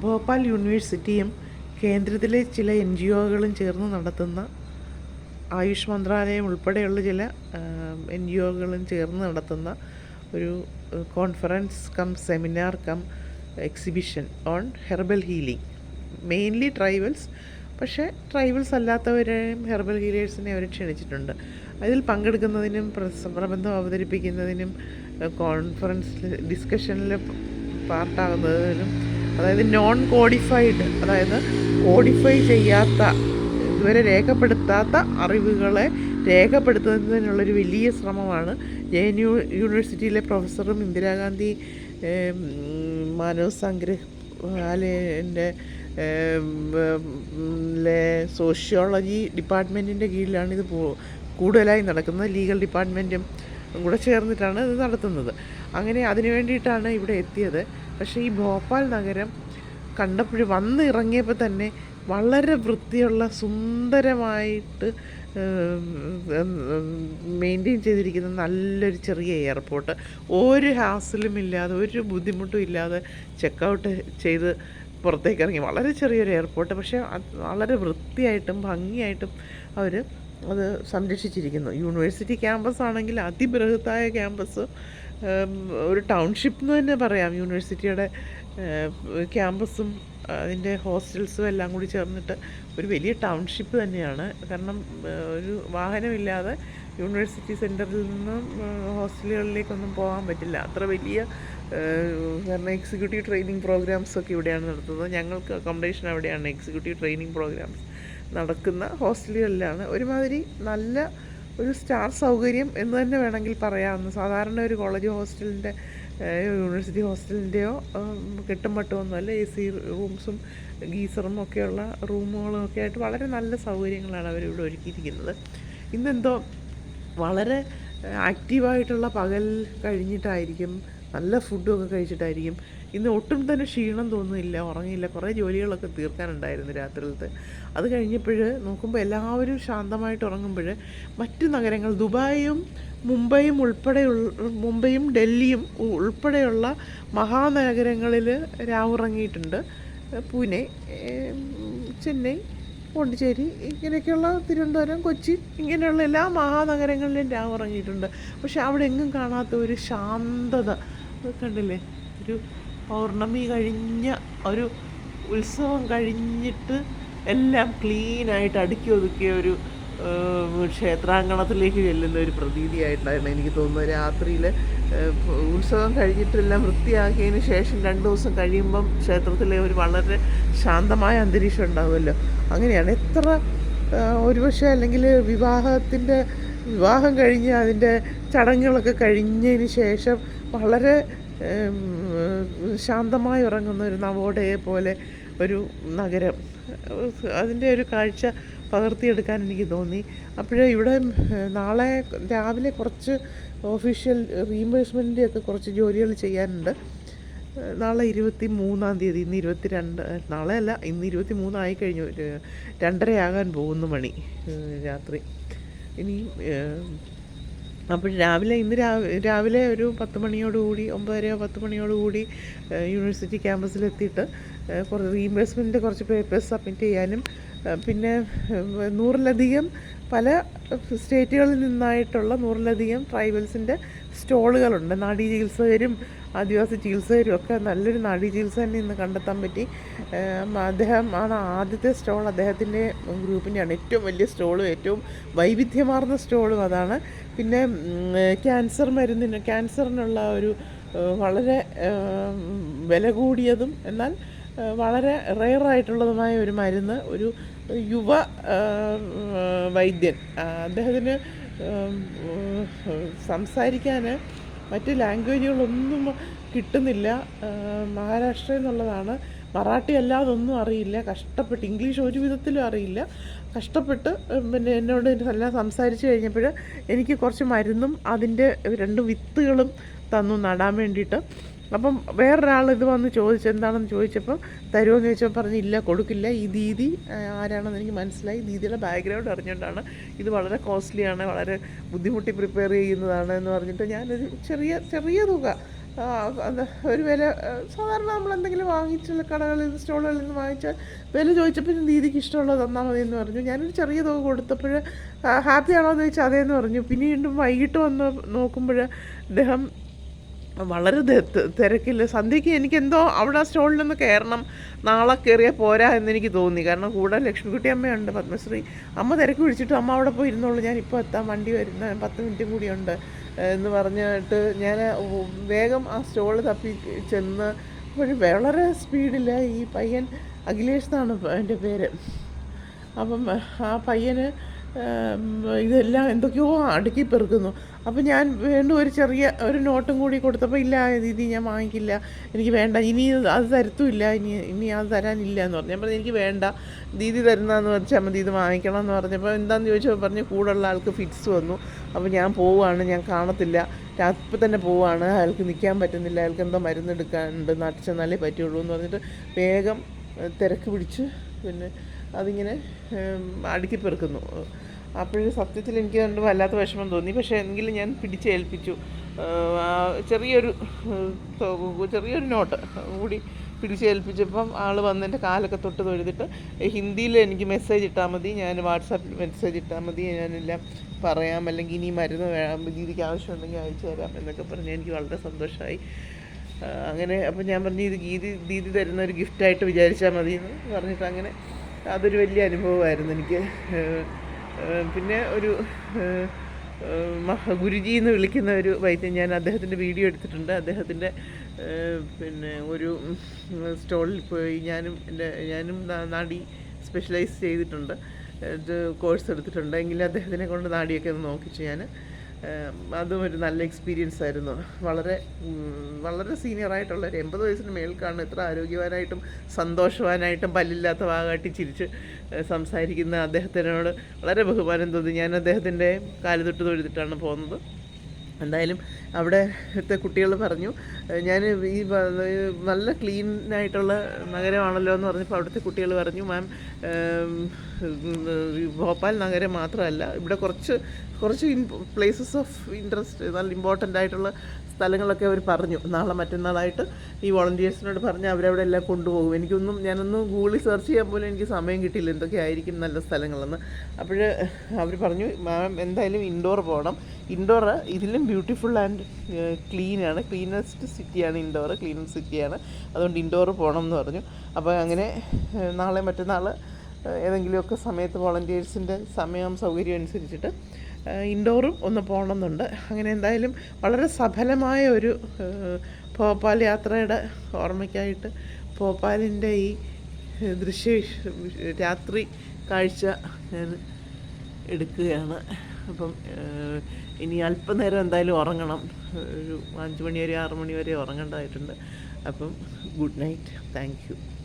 ഭോപ്പാൽ യൂണിവേഴ്സിറ്റിയും കേന്ദ്രത്തിലെ ചില എൻ ജി ഒകളും ചേർന്ന് നടത്തുന്ന ആയുഷ് മന്ത്രാലയം ഉൾപ്പെടെയുള്ള ചില എൻ ജി ഒകളും ചേർന്ന് നടത്തുന്ന ഒരു conference cum seminar cum exhibition on herbal healing mainly tribals പക്ഷേ ട്രൈബൽസ് അല്ലാത്തവരെയും ഹെർബൽ ഹീലേഴ്സിനെ അവർ ക്ഷണിച്ചിട്ടുണ്ട്. അതിൽ പങ്കെടുക്കുന്നതിനും പ്രബന്ധം അവതരിപ്പിക്കുന്നതിനും കോൺഫറൻസിൽ ഡിസ്കഷനിൽ പാർട്ടാകുന്നതിനും അതായത് നോൺ കോഡിഫൈഡ് അതായത് കോഡിഫൈ ചെയ്യാത്ത ഇതുവരെ രേഖപ്പെടുത്താത്ത അറിവുകളെ രേഖപ്പെടുത്തുന്നതിനുള്ളൊരു വലിയ ശ്രമമാണ് ജെ എൻ യു യൂണിവേഴ്സിറ്റിയിലെ പ്രൊഫസറും ഇന്ദിരാഗാന്ധി മാനവ് സംഗ്രഹാലയന്റെ സോഷ്യോളജി ഡിപ്പാർട്ട്മെന്റിന്റെ കീഴിലാണ് ഇത് കൂടുതലായി നടക്കുന്നത്. ലീഗൽ ഡിപ്പാർട്ട്മെന്റും കൂടെ ചേർന്നിട്ടാണ് ഇത് നടത്തുന്നത്. അങ്ങനെ അതിനു വേണ്ടിയിട്ടാണ് ഇവിടെ എത്തിയത്. പക്ഷേ ഈ ഭോപ്പാൽ നഗരം കണ്ടപ്പോൾ വന്ന് ഇറങ്ങിയപ്പോൾ തന്നെ വളരെ വൃത്തിയുള്ള സുന്ദരമായിട്ട് മെയിന്റെയിൻ ചെയ്തിരിക്കുന്ന നല്ലൊരു ചെറിയ എയർപോർട്ട് ഒരു ഹാസിലും ഇല്ലാതെ ഒരു ബുദ്ധിമുട്ടും ഇല്ലാതെ ചെക്കൗട്ട് ചെയ്ത് പുറത്തേക്ക് ഇറങ്ങി. വളരെ ചെറിയൊരു എയർപോർട്ട് പക്ഷേ വളരെ വൃത്തിയായിട്ടും ഭംഗിയായിട്ടും അവർ അത് സംരക്ഷിച്ചിരിക്കുന്നു. യൂണിവേഴ്സിറ്റി ക്യാമ്പസ് ആണെങ്കിൽ അതിബൃഹത്തായ ക്യാമ്പസ് ഒരു ടൗൺഷിപ്പ് എന്ന് തന്നെ പറയാം. യൂണിവേഴ്സിറ്റിയുടെ ക്യാമ്പസും അതിന്റെ ഹോസ്റ്റൽസും എല്ലാം കൂടി ചേർന്നിട്ട് ഒരു വലിയ ടൗൺഷിപ്പ് തന്നെയാണ്. കാരണം ഒരു വാഹനമില്ലാതെ യൂണിവേഴ്സിറ്റി സെന്ററിൽ നിന്നും ഹോസ്റ്റലുകളിലേക്കൊന്നും പോകാൻ പറ്റില്ല. അത്ര വലിയ കാരണം എക്സിക്യൂട്ടീവ് ട്രെയിനിങ് പ്രോഗ്രാംസ് ഒക്കെ ഇവിടെയാണ് നടത്തുന്നത്. ഞങ്ങൾക്ക് അക്കോമഡേഷൻ അവിടെയാണ്. എക്സിക്യൂട്ടീവ് ട്രെയിനിങ് പ്രോഗ്രാംസ് നടക്കുന്ന ഹോസ്റ്റലുകളിലാണ് ഒരുമാതിരി നല്ല ഒരു സ്റ്റാർ സൗകര്യം എന്ന് തന്നെ വേണമെങ്കിൽ പറയാമെന്ന് സാധാരണ ഒരു കോളേജ് ഹോസ്റ്റലിന്റെ യൂണിവേഴ്സിറ്റി ഹോസ്റ്റലിന്റെയോ കെട്ടും മട്ടുമൊന്നുമല്ല എ സി റൂംസും ഗീസറും ഒക്കെയുള്ള റൂമുകളും ഒക്കെ ആയിട്ട് വളരെ നല്ല സൗകര്യങ്ങളാണ് അവരിവിടെ ഒരുക്കിയിരിക്കുന്നത്. ഇന്നെന്തോ വളരെ ആക്റ്റീവായിട്ടുള്ള പകൽ കഴിഞ്ഞിട്ടായിരിക്കും നല്ല ഫുഡും ഒക്കെ കഴിച്ചിട്ടായിരിക്കും ഇന്ന് ഒട്ടും തന്നെ ക്ഷീണം തോന്നുന്നില്ല ഉറങ്ങിയില്ല. കുറേ ജോലികളൊക്കെ തീർക്കാനുണ്ടായിരുന്നു രാത്രിയിലത്തെ. അത് കഴിഞ്ഞപ്പോൾ നോക്കുമ്പോൾ എല്ലാവരും ശാന്തമായിട്ട് ഉറങ്ങുമ്പോൾ മറ്റു നഗരങ്ങൾ ദുബായും മുംബൈയും ഉൾപ്പെടെയുള്ള മുംബൈയും ഡൽഹിയും ഉൾപ്പെടെയുള്ള മഹാനഗരങ്ങളിൽ രാവുറങ്ങിയിട്ടുണ്ട് പൂനെ ചെന്നൈ പോണ്ടിച്ചേരി ഇങ്ങനെയൊക്കെയുള്ള തിരുവനന്തപുരം കൊച്ചി ഇങ്ങനെയുള്ള എല്ലാ മഹാനഗരങ്ങളിലും രാവുറങ്ങിയിട്ടുണ്ട് പക്ഷെ അവിടെ എങ്ങും കാണാത്ത ഒരു ശാന്തത. കണ്ടില്ലേ? ഒരു പൗർണമി കഴിഞ്ഞ ഒരു ഉത്സവം കഴിഞ്ഞിട്ട് എല്ലാം ക്ലീനായിട്ട് അടുക്കി ഒതുക്കിയ ഒരു ക്ഷേത്രാങ്കണത്തിലേക്ക് ചെല്ലുന്ന ഒരു പ്രതീതിയായിട്ടായിരുന്നു എനിക്ക് തോന്നുന്നത്. രാത്രിയിൽ ഉത്സവം കഴിഞ്ഞിട്ടെല്ലാം വൃത്തിയാക്കിയതിന് ശേഷം രണ്ട് ദിവസം കഴിയുമ്പം ക്ഷേത്രത്തിലെ ഒരു വളരെ ശാന്തമായ അന്തരീക്ഷം ഉണ്ടാവുമല്ലോ. അങ്ങനെയാണ് എത്ര ഒരുപക്ഷെ അല്ലെങ്കിൽ വിവാഹത്തിന്റെ വിവാഹം കഴിഞ്ഞ് അതിന്റെ ചടങ്ങുകളൊക്കെ കഴിഞ്ഞതിന് ശേഷം വളരെ ശാന്തമായി ഉറങ്ങുന്ന ഒരു നവോടയെ പോലെ ഒരു നഗരം. അതിന്റെ ഒരു കാഴ്ച പകർത്തിയെടുക്കാൻ എനിക്ക് തോന്നി. അപ്പോഴേ ഇവിടെ നാളെ രാവിലെ കുറച്ച് ഒഫീഷ്യൽ റീഇംബേഴ്സ്മെന്റിന്റെയൊക്കെ കുറച്ച് ജോലികൾ ചെയ്യാനുണ്ട്. നാളെ ഇരുപത്തി മൂന്നാം തീയതി ഇന്ന് ഇരുപത്തി രണ്ട് നാളെ അല്ല ഇന്ന് ഇരുപത്തി മൂന്നായി കഴിഞ്ഞു രണ്ടരയാകാൻ പോകുന്നു മണി രാത്രി. ഇനി അപ്പോൾ രാവിലെ ഇന്ന് രാവിലെ ഒരു പത്ത് മണിയോടുകൂടി ഒമ്പതരയോ പത്ത് മണിയോടുകൂടി യൂണിവേഴ്സിറ്റി ക്യാമ്പസിലെത്തിയിട്ട് കുറച്ച് റീഇംബേഴ്സ്മെന്റ് കുറച്ച് പേപ്പേഴ്സ് സബ്മിറ്റ് ചെയ്യാനും പിന്നെ നൂറിലധികം പല സ്റ്റേറ്റുകളിൽ നിന്നായിട്ടുള്ള നൂറിലധികം ട്രൈബൽസിന്റെ സ്റ്റോളുകളുണ്ട്. നാഡീ ചികിത്സകരും ആദിവാസി ചികിത്സകരും ഒക്കെ നല്ലൊരു നാഡീ ചികിത്സ തന്നെ ഇന്ന് കണ്ടെത്താൻ പറ്റി. അദ്ദേഹം ആണ് ആദ്യത്തെ സ്റ്റോൾ അദ്ദേഹത്തിന്റെ ഗ്രൂപ്പിന്റെയാണ്. ഏറ്റവും വലിയ സ്റ്റോളും ഏറ്റവും വൈവിധ്യമാർന്ന സ്റ്റോളും അതാണ്. പിന്നെ ക്യാൻസർ മരുന്നിന് ക്യാൻസറിനുള്ള ഒരു വളരെ വില കൂടിയതും എന്നാൽ വളരെ റെയറായിട്ടുള്ളതുമായ ഒരു മരുന്ന് ഒരു യുവ വൈദ്യൻ. അദ്ദേഹത്തിന് സംസാരിക്കാൻ മറ്റ് ലാംഗ്വേജുകളൊന്നും കിട്ടുന്നില്ല. മഹാരാഷ്ട്ര എന്നുള്ളതാണ്. മറാഠി അല്ലാതെ ഒന്നും അറിയില്ല. കഷ്ടപ്പെട്ട് ഇംഗ്ലീഷ് ഒരു വിധത്തിലും അറിയില്ല. കഷ്ടപ്പെട്ട് പിന്നെ എന്നോട് എല്ലാം സംസാരിച്ച് കഴിഞ്ഞപ്പോൾ എനിക്ക് കുറച്ച് മരുന്നും അതിന്റെ രണ്ട് വിത്തുകളും തന്നു നടാൻ വേണ്ടിയിട്ട്. അപ്പം വേറൊരാൾ ഇത് വന്ന് ചോദിച്ചു എന്താണെന്ന് ചോദിച്ചപ്പോൾ തരുമോ എന്ന് ചോദിച്ചപ്പോൾ പറഞ്ഞു ഇല്ല കൊടുക്കില്ല. ഈ ദീദി ആരാണെന്ന് എനിക്ക് മനസ്സിലായി. ദീദിയുടെ ബാക്ക്ഗ്രൗണ്ട് അറിഞ്ഞുകൊണ്ടാണ് ഇത് വളരെ കോസ്റ്റ്ലിയാണ് വളരെ ബുദ്ധിമുട്ടി പ്രിപ്പയർ ചെയ്യുന്നതാണ് എന്ന് പറഞ്ഞിട്ട് ഞാനൊരു ചെറിയ ചെറിയ തുക ഒരു വില സാധാരണ നമ്മൾ എന്തെങ്കിലും വാങ്ങിച്ചുള്ള കടകളിൽ നിന്ന് സ്റ്റോളുകളിൽ നിന്ന് വാങ്ങിച്ചാൽ വില ചോദിച്ചപ്പോൾ ദീദിക്ക് ഇഷ്ടമുള്ളത് തന്നാൽ മതി എന്ന് പറഞ്ഞു. ഞാനൊരു ചെറിയ തുക കൊടുത്തപ്പോൾ ഹാപ്പി ആണോ എന്ന് ചോദിച്ചാൽ അതേന്ന് പറഞ്ഞു. പിന്നെ വീണ്ടും വൈകിട്ട് വന്ന് നോക്കുമ്പോൾ അദ്ദേഹം വളരെ തിരക്കില്ല സന്ധ്യയ്ക്ക് എനിക്കെന്തോ അവിടെ ആ സ്റ്റോളിൽ നിന്ന് കയറണം. നാളെ കയറിയാൽ പോരാ എന്നെനിക്ക് തോന്നി. കാരണം കൂടെ ലക്ഷ്മിക്കുട്ടി അമ്മയുണ്ട് പത്മശ്രീ. അമ്മ തിരക്ക് വിളിച്ചിട്ട് അമ്മ അവിടെ പോയി ഇരുന്നോളൂ ഞാൻ ഇപ്പോൾ എത്താം. വണ്ടി വരുന്ന പത്ത് മിനിറ്റും കൂടിയുണ്ട് എന്ന് പറഞ്ഞിട്ട് ഞാൻ വേഗം ആ സ്റ്റോൾ തപ്പി ചെന്ന് ഒരു വളരെ സ്പീഡിൽ ഈ പയ്യൻ അഖിലേഷ് എന്നാണ് എന്റെ പേര്. അപ്പം ആ പയ്യന് ഇതെല്ലാം എന്തൊക്കെയോ അടുക്കി പെറുക്കുന്നു. അപ്പം ഞാൻ വീണ്ടും ഒരു ചെറിയ ഒരു നോട്ടും കൂടി കൊടുത്തപ്പോൾ ഇല്ല ദീദി ഞാൻ വാങ്ങിക്കില്ല. എനിക്ക് വേണ്ട. ഇനി അത് തരത്തുമില്ല. ഇനി ഇനി അത് തരാനില്ല എന്ന് പറഞ്ഞു. പറഞ്ഞു എനിക്ക് വേണ്ട. ദീദി തരുന്നതെന്ന് വെച്ചാൽ മതി. ഇത് വാങ്ങിക്കണം എന്ന് പറഞ്ഞപ്പോൾ എന്താണെന്ന് ചോദിച്ചപ്പോൾ പറഞ്ഞു കൂടുള്ള ആൾക്ക് ഫിറ്റ്സ് വന്നു. അപ്പോൾ ഞാൻ പോവുകയാണ് ഞാൻ കാണത്തില്ല. രാത്രി തന്നെ പോവുകയാണ് അയാൾക്ക് നിൽക്കാൻ പറ്റുന്നില്ല. അയാൾക്ക് എന്തോ മരുന്നെടുക്കാനുണ്ട് നാട്ടിൽ ചെന്നാലേ പറ്റുള്ളൂ എന്ന് പറഞ്ഞിട്ട് വേഗം തിരക്ക് പിടിച്ച് പിന്നെ അതിങ്ങനെ അടുക്കിപ്പെറുക്കുന്നു അടുക്കി പെറുക്കുന്നു. അപ്പോഴും സത്യത്തിൽ എനിക്ക് കണ്ട് വല്ലാത്ത വിഷമം തോന്നി. പക്ഷേ എങ്കിലും ഞാൻ പിടിച്ചേൽപ്പിച്ചു ചെറിയൊരു ചെറിയൊരു നോട്ട് കൂടി പിടിച്ചേൽപ്പിച്ചപ്പം ആൾ വന്നിട്ട് കാലൊക്കെ തൊട്ട് തൊഴുതിട്ട് ഹിന്ദിയിൽ എനിക്ക് മെസ്സേജ് ഇട്ടാൽ മതി ഞാൻ വാട്സാപ്പിൽ മെസ്സേജ് ഇട്ടാൽ മതി ഞാനെല്ലാം പറയാം. അല്ലെങ്കിൽ ഇനി മരുന്ന് വേണം രീതിക്ക് ആവശ്യമുണ്ടെങ്കിൽ അയച്ചു തരാം എന്നൊക്കെ പറഞ്ഞ് എനിക്ക് വളരെ സന്തോഷമായി അങ്ങനെ അപ്പം ഞാൻ പറഞ്ഞു ഇത് ഗീതി ദീദി തരുന്ന ഒരു ഗിഫ്റ്റായിട്ട് വിചാരിച്ചാൽ മതി എന്ന് പറഞ്ഞിട്ട് അങ്ങനെ അതൊരു വലിയ അനുഭവമായിരുന്നു എനിക്ക്. പിന്നെ ഒരു ഗുരുജി എന്ന് വിളിക്കുന്ന ഒരു വൈദ്യൻ ഞാൻ അദ്ദേഹത്തിന്റെ വീഡിയോ എടുത്തിട്ടുണ്ട്. അദ്ദേഹത്തിന്റെ പിന്നെ ഒരു സ്റ്റോളിൽ പോയി ഞാനും എന്റെ ഞാനും നാടി സ്പെഷ്യലൈസ് ചെയ്തിട്ടുണ്ട്. കോഴ്സ് എടുത്തിട്ടുണ്ട്. എങ്കിലും അദ്ദേഹത്തിനെ കൊണ്ട് നാടിയൊക്കെ ഒന്ന് നോക്കിച്ചു ഞാൻ. അതും ഒരു നല്ല എക്സ്പീരിയൻസ് ആയിരുന്നു. വളരെ വളരെ സീനിയർ ആയിട്ടുള്ള ഒരു എൺപത് വയസ്സിന് മേൽക്കാണ് ഇത്ര ആരോഗ്യവാനായിട്ടും സന്തോഷവാനായിട്ടും പല്ലില്ലാത്ത വാകാട്ടി ചിരിച്ച് സംസാരിക്കുന്ന അദ്ദേഹത്തിനോട് വളരെ ബഹുമാനം തോന്നി. ഞാൻ അദ്ദേഹത്തിന്റെ കാലുതൊട്ട് തൊഴുതിട്ടാണ് പോകുന്നത്. എന്തായാലും അവിടെത്തെ കുട്ടികൾ പറഞ്ഞു ഞാൻ ഈ നല്ല ക്ലീൻ ആയിട്ടുള്ള നഗരമാണല്ലോ എന്ന് പറഞ്ഞപ്പോൾ അവിടുത്തെ കുട്ടികൾ പറഞ്ഞു മാം ഭോപ്പാൽ നഗരം മാത്രമല്ല ഇവിടെ കുറച്ച് കുറച്ച് പ്ലേസസ് ഓഫ് ഇൻട്രസ്റ്റ് നല്ല ഇമ്പോർട്ടന്റ് ആയിട്ടുള്ള സ്ഥലങ്ങളൊക്കെ അവർ പറഞ്ഞു. നാളെ മറ്റന്നാളായിട്ട് ഈ വോളണ്ടിയേഴ്സിനോട് പറഞ്ഞ് അവരവിടെ എല്ലാം കൊണ്ടുപോകും. എനിക്കൊന്നും ഞാനൊന്നും ഗൂഗിളിൽ സെർച്ച് ചെയ്യാൻ പോലും എനിക്ക് സമയം കിട്ടിയില്ല. എന്തൊക്കെ ആയിരിക്കും നല്ല സ്ഥലങ്ങളെന്ന്. അപ്പോൾ അവർ പറഞ്ഞു മാം എന്തായാലും ഇൻഡോർ പോകണം. ഇൻഡോർ ഇതിലും ബ്യൂട്ടിഫുൾ ആൻഡ് ക്ലീനാണ് ക്ലീനസ്റ്റ് സിറ്റിയാണ് ഇൻഡോർ. ക്ലീൻ സിറ്റിയാണ്. അതുകൊണ്ട് ഇൻഡോർ പോകണം എന്ന് പറഞ്ഞു. അപ്പോൾ അങ്ങനെ നാളെ മറ്റന്നാൾ ഏതെങ്കിലുമൊക്കെ സമയത്ത് വോളണ്ടിയേഴ്സിന്റെ സമയം സൗകര്യം അനുസരിച്ചിട്ട് ഇൻഡോറും ഒന്ന് പോകണമെന്നുണ്ട്. അങ്ങനെ എന്തായാലും വളരെ സഫലമായ ഒരു ഭോപ്പാൽ യാത്രയുടെ ഓർമ്മയ്ക്കായിട്ട് ഭോപ്പാലിന്റെ ഈ ദൃശ്യ രാത്രി കാഴ്ച ഞാൻ എടുക്കുകയാണ്. അപ്പം ഇനി അല്പനേരം എന്തായാലും ഉറങ്ങണം. ഒരു അഞ്ച് മണി വരെ ആറ് മണി വരെ ഉറങ്ങേണ്ടതായിട്ടുണ്ട്. അപ്പം ഗുഡ് നൈറ്റ്. താങ്ക്